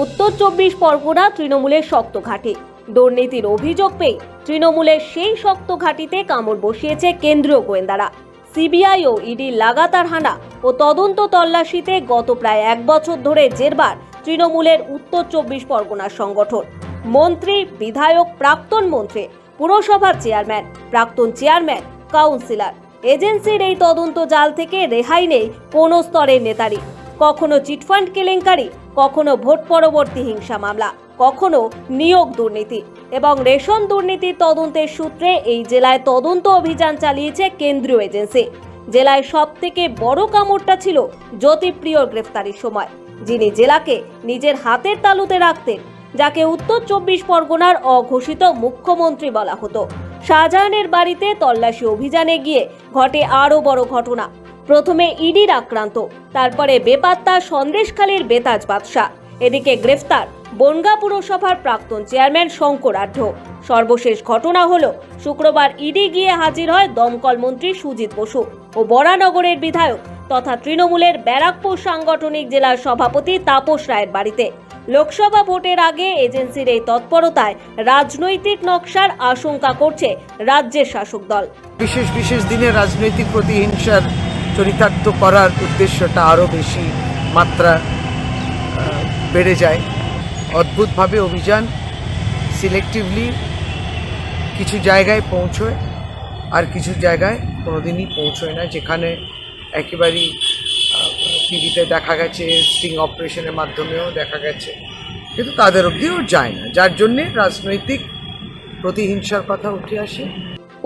উত্তর চব্বিশ পরগনা তৃণমূলের শক্ত ঘাঁটি। দুর্নীতির অভিযোগ পেয়ে তৃণমূলের সেই শক্ত ঘাঁটিতে কামড় বসিয়েছে কেন্দ্রীয় গোয়েন্দারা। সিবিআই ও ইডি লাগাতার হানা ও তদন্ত তল্লাশিতে গত প্রায় এক বছর ধরে জেরবার তৃণমূলের উত্তর চব্বিশ পরগনার সংগঠন। মন্ত্রী, বিধায়ক, প্রাক্তন মন্ত্রী, পুরসভার চেয়ারম্যান, প্রাক্তন চেয়ারম্যান, কাউন্সিলর। এজেন্সির এই তদন্ত জাল থেকে রেহাই নেই কোনো স্তরের নেতারই। কখনো চিটফান্ড কেলেঙ্কারি কখনো ভোট পরবর্তী হিংসা মামলা, কখনো নিয়োগ দুর্নীতি এবং রেশন দুর্নীতির তদন্তের সূত্রে এই জেলায় তদন্ত অভিযান চালিয়েছে কেন্দ্রীয় এজেন্সি। জেলায় সব থেকে বড় কামড়টা ছিল জ্যোতিপ্রিয় গ্রেফতারির সময়, যিনি জেলাকে নিজের হাতের তালুতে রাখতেন, যাকে উত্তর চব্বিশ পরগনার অঘোষিত মুখ্যমন্ত্রী বলা হতো। শাহজাহানের বাড়িতে তল্লাশি অভিযানে গিয়ে ঘটে আরও বড় ঘটনা। প্রথমে ইডির আক্রান্ত, তারপরে বেপাত্তা সন্দেশখালীর বেতাজ বাদশাহ। এদিকে গ্রেফতার বনগা পুরসভার প্রাক্তন চেয়ারম্যান শঙ্কর আঢ্য। সর্বশেষ ঘটনা হলো, শুক্রবার ইডি গিয়ে হাজির হয় দমকল মন্ত্রী সুজিত বসু ও বরানগরের বিধায়ক তথা তৃণমূলের ব্যারাকপুর সাংগঠনিক জেলার সভাপতি তাপস রায়ের বাড়িতে। লোকসভা ভোটের আগে এজেন্সির এই তৎপরতায় রাজনৈতিক নকশার আশঙ্কা করছে রাজ্যের শাসক দল। বিশেষ বিশেষ দিনে রাজনৈতিক প্রতিহিংসার চরিতার্থ করার উদ্দেশ্যটা আরও বেশি মাত্রা বেড়ে যায়। অদ্ভুতভাবে অভিযান সিলেক্টিভলি কিছু জায়গায় পৌঁছয় আর কিছু জায়গায় কোনোদিনই পৌঁছয় না, যেখানে একেবারেই টিভিতে দেখা গেছে, স্টিং অপারেশনের মাধ্যমেও দেখা গেছে। কিন্তু তাদের অবধিও যায় না, যার জন্যে রাজনৈতিক প্রতিহিংসার কথা উঠে আসে।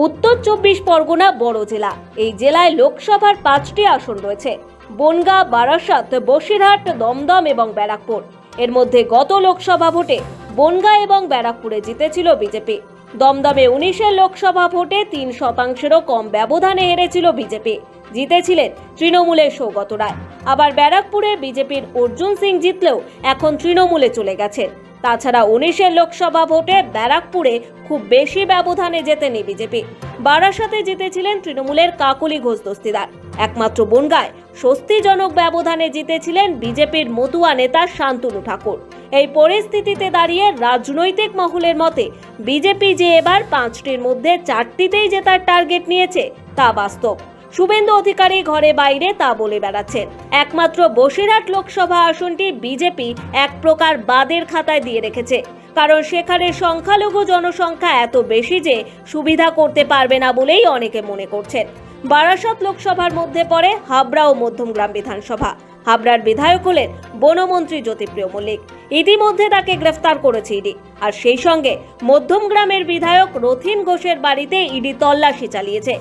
উত্তর চব্বিশ পরগনা বড় জেলা। এই জেলায় লোকসভার পাঁচটি আসন রয়েছে। বনগা, বারাসাত, বসিরহাট, দমদম এবং ব্যারাকপুর। এর মধ্যে গত লোকসভা ভোটে বনগা এবং ব্যারাকপুরে জিতেছিল বিজেপি। দমদমে উনিশের লোকসভা ভোটে তিন শতাংশেরও কম ব্যবধানে হেরেছিল বিজেপি। জিতেছিলেন তৃণমূলের সৌগত রায়। আবার ব্যারাকপুরে বিজেপির অর্জুন সিং জিতলেও এখন তৃণমূলে চলে গেছেন। তাছাড়া উনিশের লোকসভা ভোটে ব্যারাকপুরে খুব বেশি ব্যবধানে জেতেনি বিজেপি। বারাসাতে জিতেছিলেন তৃণমূলের কাকলি ঘোষ দস্তিদার। একমাত্র বনগায় স্বস্তিজনক ব্যবধানে জিতেছিলেন বিজেপির মতুয়া নেতা শান্তনু ঠাকুর। এই পরিস্থিতিতে দাঁড়িয়ে রাজনৈতিক মহলের মতে, বিজেপি যে এবার পাঁচটির মধ্যে চারটিতেই জেতার টার্গেট নিয়েছে তা বাস্তব। শুভেন্দু অধিকারী ঘরে বাইরে তা বলে বেড়াচ্ছেন। একমাত্র বসিরহাট লোকসভা আসনটি বিজেপি এক প্রকার বাদের খাতায় দিয়ে রেখেছে। কারণ সেখানে সংখ্যালঘু জনসংখ্যা এত বেশি যে সুবিধা করতে পারবে না বলেই অনেকে মনে করছেন। বারাসত লোকসভার মধ্যে পড়ে হাবড়া ও মধ্যমগ্রাম বিধানসভা। হাবড়ার বিধায়ক হলেন বনমন্ত্রী জ্যোতিপ্রিয় মল্লিক। ইতিমধ্যে তাকে গ্রেফতার করেছে ইডি। আর সেই সঙ্গে মধ্যমগ্রামের বিধায়ক রথিন ঘোষের বাড়িতে ইডি তল্লাশি চালিয়েছে।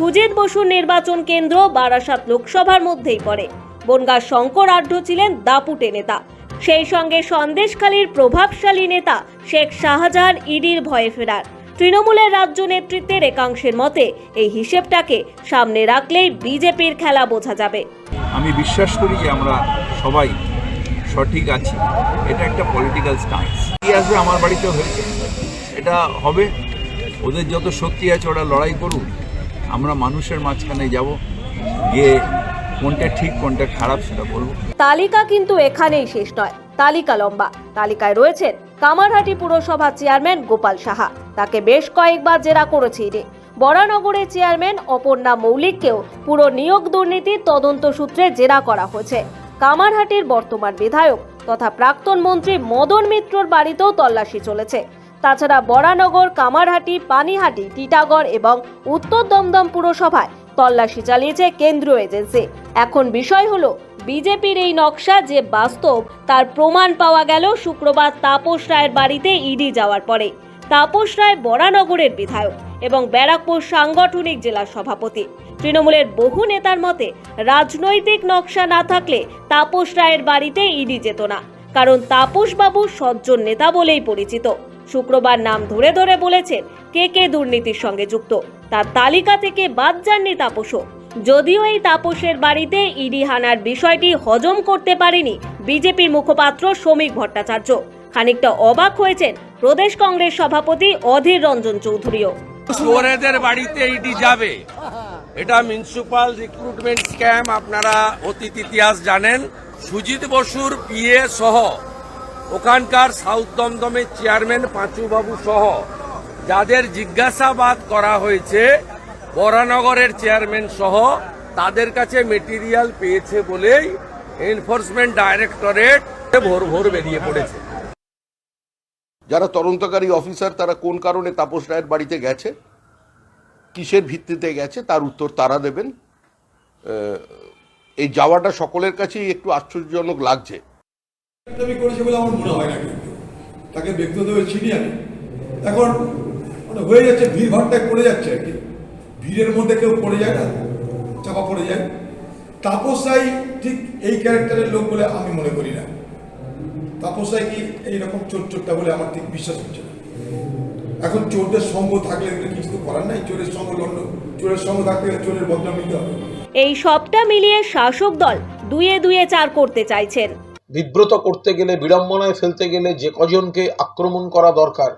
সুজিত বসুর নির্বাচন কেন্দ্র বারাসাত লোকসভার মধ্যেই পড়ে। বনগাঁ শঙ্কর আঢ্য ছিলেন দাপুটে নেতা। সেই সঙ্গে সন্দেশখালীর প্রভাবশালী নেতা শেখ শাহজাহান ইডির ভয়ে ফেরার। তৃণমূলের রাজ্য নেতৃত্বের একাংশের মতে, এই হিসেবটাকে সামনে রাখলেই বিজেপির খেলা বোঝা যাবে। আমি বিশ্বাস করি যে আমরা সবাই সঠিক আছি। এটা একটা পলিটিক্যাল স্টান্স কি আসবে আমার বাড়িতে হয়েছে। এটা হবে। ওদের যত শক্তি আছে, ওরা লড়াই করুন আমরা মানুষের মাঝখানে যাব, গিয়ে কোনটা ঠিক, কোনটা খারাপ সেটা বলব। তালিকা কিন্তু এখানেই শেষ নয়। তালিকা লম্বা। তালিকায় রয়েছেন কামারহাটি পুরসভা চেয়ারম্যান গোপাল সাহা। তাকে বেশ কয়েকবার জেরা করেছে ইডি বরানগরের চেয়ারম্যান অপর্ণা মৌলিককেও পুরো নিয়োগ দুর্নীতির তদন্ত সূত্রে জেরা করা হয়েছে। কামারহাটির বর্তমান বিধায়ক তথা প্রাক্তন মন্ত্রী মদন মিত্রর বাড়িতেও তল্লাশি চলেছে। তাছাড়া বরানগর, কামারহাটি, পানিহাটি, টিটাগড় এবং উত্তর দমদম পুরসভায় তল্লাশি চালিয়েছে কেন্দ্রীয় এজেন্সি। এখন বিষয় হলো, বিজেপির এই নকশা যে বাস্তব, তার প্রমাণ পাওয়া গেল শুক্রবার তাপস রায়ের বাড়িতে ইডি যাওয়ার পরে। তাপস রায় বরানগরের বিধায়ক এবং ব্যারাকপুর সাংগঠনিক জেলার সভাপতি। তৃণমূলের বহু নেতার মতে, রাজনৈতিক নকশা না থাকলে তাপস রায়ের বাড়িতে ইডি যেত না। কারণ তাপস বাবু সজ্জন নেতা বলেই পরিচিত। শুক্রবার নাম ধরে ধরে বলেছেন কে কে দুর্নীতির সঙ্গে যুক্ত। তার তালিকা থেকে বাদ যাননি তাপসও। যদিও এই তাপসের বাড়িতে ইডি হানার বিষয়টি হজম করতে পারেনি বিজেপির মুখপাত্র শ্রমিক ভট্টাচার্য। খানিকটা অবাক হয়েছেন প্রদেশ কংগ্রেস সভাপতি অধীর রঞ্জন চৌধুরীও। চোরেদের বাড়িতে ইডি যাবে। এটা মিউনিসিপাল রিক্রুটমেন্ট স্ক্যাম, আপনারা অতীত ইতিহাস জানেন। সুজিত বসুর পিএ সহ ওখানকার সাউথ দমদমের চেয়ারম্যান পাঁচুবাবু সহ যাদের জিজ্ঞাসাবাদ করা হয়েছে, বরানগরের চেয়ারম্যান সহ তাদের কাছে মেটেরিয়াল পেয়েছে বলেই এনফোর্সমেন্ট ডাইরেক্টরেট ভোর ভোর বেরিয়ে পড়েছে। যারা তদন্তকারী অফিসার, তারা কোন কারণে তাপস রায়ের বাড়িতে গেছে? কিসের ভিত্তিতে গেছে? তার উত্তর তারা দেবেন। এই যাওয়াটা সকলের কাছেই একটু আশ্চর্যজনক লাগছে। আমি করেছে বলে আমার মনে হয় না কিন্তু। তাকে ব্যক্তিগতভাবে চিনি আমি। এখন মানে হয়ে যাচ্ছে ভিড় ভাড়টায় পড়ে যাচ্ছে আর কি। ভিড়ের মধ্যে কেউ পড়ে যায় না, চাপা পড়ে যায়। তাপসাই ঠিক এই ক্যারেক্টারের লোক বলে আমি মনে করি না। তাপসাই কি এইরকম চোর চোরটা বলে আমার ঠিক বিশ্বাস হচ্ছে না। এখন চোরদের সঙ্গ থাকলে কিছু তো করার নাই। চোরের সঙ্গ লন্ড চোরের সঙ্গ থাকতে গেলে চোরের বদনাম নিতে হবে। এই সবটা মিলিয়ে শাসক দল দুয়ে দুয়ে চার করতে চাইছেন। বিব্রত করতে গেলে, বিড়ম্বনায় ফেলতে গেলে যে কজনকে আক্রমণ করা দরকার,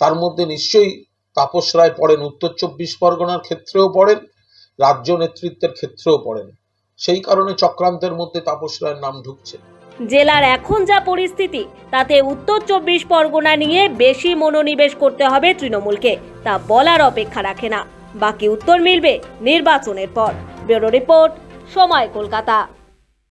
তার মধ্যে নিশ্চয়ই তাপস রায় পড়েন, উত্তর চব্বিশ পরগনার ক্ষেত্রেও পড়েন, রাজ্য নেতৃত্বের ক্ষেত্রেও পড়েন। সেই কারণে চক্রান্তের মধ্যে তাপস রায়ের নাম ঢুকছে। জেলার এখন যা পরিস্থিতি, তাতে উত্তর চব্বিশ পরগনা নিয়ে বেশি মনোনিবেশ করতে হবে তৃণমূলকে, তা বলার অপেক্ষা রাখে না। বাকি উত্তর মিলবে নির্বাচনের পর। ব্যুরো রিপোর্ট, সময় কলকাতা।